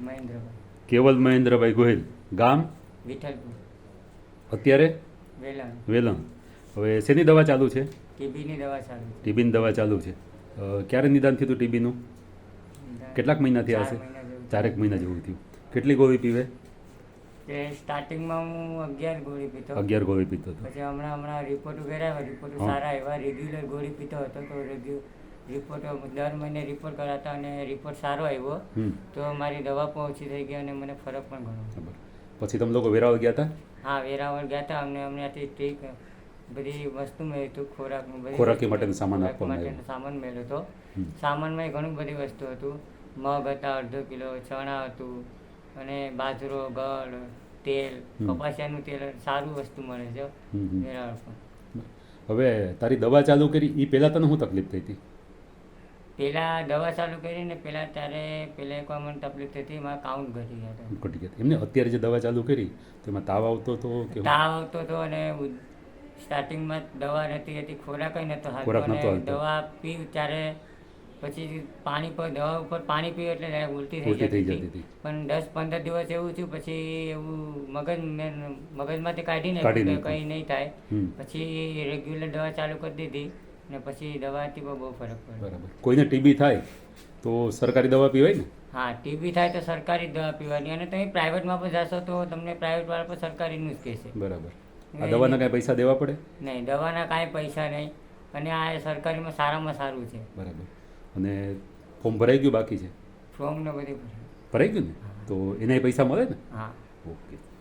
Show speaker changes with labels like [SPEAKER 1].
[SPEAKER 1] મહેન્દ્રભાઈ
[SPEAKER 2] કેવલ મહેન્દ્રભાઈ ગોહિલ. ગામ?
[SPEAKER 1] વિઠ્ઠલપુર.
[SPEAKER 2] અત્યારે?
[SPEAKER 1] વેલણ.
[SPEAKER 2] વેલણ. હવે શેની દવા ચાલુ છે?
[SPEAKER 1] ટીબીની દવા ચાલુ છે.
[SPEAKER 2] ટીબીની દવા ચાલુ છે. ક્યારે નિદાન થયું હતું ટીબીનું? કેટલાક મહિનાથી હશે ચારેક મહિના જેવું થયું. કેટલી ગોળી પીવે?
[SPEAKER 1] તે સ્ટાર્ટિંગમાં હું અગિયાર ગોળી પીતો
[SPEAKER 2] અગિયાર ગોળી પીતો
[SPEAKER 1] પછી હમણાં હમણાં રિપોર્ટ કરાવ્યા રિપોર્ટ સારા એવા રેગ્યુલર ગોળી પીતો હતો તો રેગ્યુ રિપોર્ટ દર મહિને રિપોર્ટ કરાતા અને રિપોર્ટ સારો આવ્યો તો મારી દવા પણ ઓછી થઈ ગઈ અને મને ફરક પણ ઘણો
[SPEAKER 2] પછી તમે લોકો વેરાવળ ગયા હતા
[SPEAKER 1] હા વેરાવળ ગયા હતા અમને અમને ઠીક બધી વસ્તુ મેળવી હતું
[SPEAKER 2] ખોરાક
[SPEAKER 1] ખોરાકી
[SPEAKER 2] માટેનો સામાન
[SPEAKER 1] માટેનો સામાન મેળવ્યો હતો. સામાનમાં ઘણું બધી વસ્તુ હતું. મગ હતા અડધો કિલો ચણા હતું અને બાજરો ગળ તેલ કપાસિયાનું તેલ સારું વસ્તુ મળે છે. વેરાવળ પણ.
[SPEAKER 2] હવે તારી દવા ચાલુ કરી એ પહેલાં તને શું તકલીફ થઈ હતી?
[SPEAKER 1] પેલા દવા ચાલુ કરીને પેલા ત્યારે પેલા એકવાર મને તકલીફ થતી એમાં કાઉન્ટ ઘટી ગયા હતા.
[SPEAKER 2] ઘટી ગયા. એમને અત્યારે જે દવા ચાલુ કરી તેમાં તાવ આવતો હતો કે
[SPEAKER 1] તાવ આવતો હતો અને સ્ટાર્ટિંગમાં દવા નથી હતી ખોરાક
[SPEAKER 2] નહોતો હાલતો.
[SPEAKER 1] દવા પી ત્યારે પછી પાણી પર દવા ઉપર પાણી પીવું એટલે direct ઉલટી થઈ જતી હતી. પણ દસ પંદર દિવસ એવું થયું પછી એવું મગજ મેં મગજમાંથી કાઢી
[SPEAKER 2] કાઢી
[SPEAKER 1] નાખ્યું કંઈ નહીં થાય. પછી રેગ્યુલર દવા ચાલુ કરી દીધી. ને પછી દવાથી પણ બહુ ફરક પડે.
[SPEAKER 2] બરાબર. કોઈને ટીબી થાય તો સરકારી દવા પીવાય ને?
[SPEAKER 1] હા ટીબી થાય તો સરકારી દવા પીવાની અને તમે પ્રાઇવેટમાં પણ જશો તો તમને પ્રાઇવેટ વાળા પણ સરકારીનું જ કહેશે.
[SPEAKER 2] બરાબર. આ દવાના કાંઈ પૈસા દેવા પડે?
[SPEAKER 1] નહીં દવાના કાંઈ પૈસા નહીં. અને આ સરકારીમાં સારામાં સારું છે.
[SPEAKER 2] બરાબર. અને ફોર્મ ભરાઈ ગયું બાકી છે?
[SPEAKER 1] ફોર્મ ને બધી
[SPEAKER 2] ભરાઈ ગયું. ને? તો એને પૈસા મળે ને?
[SPEAKER 1] હા.
[SPEAKER 2] ઓકે.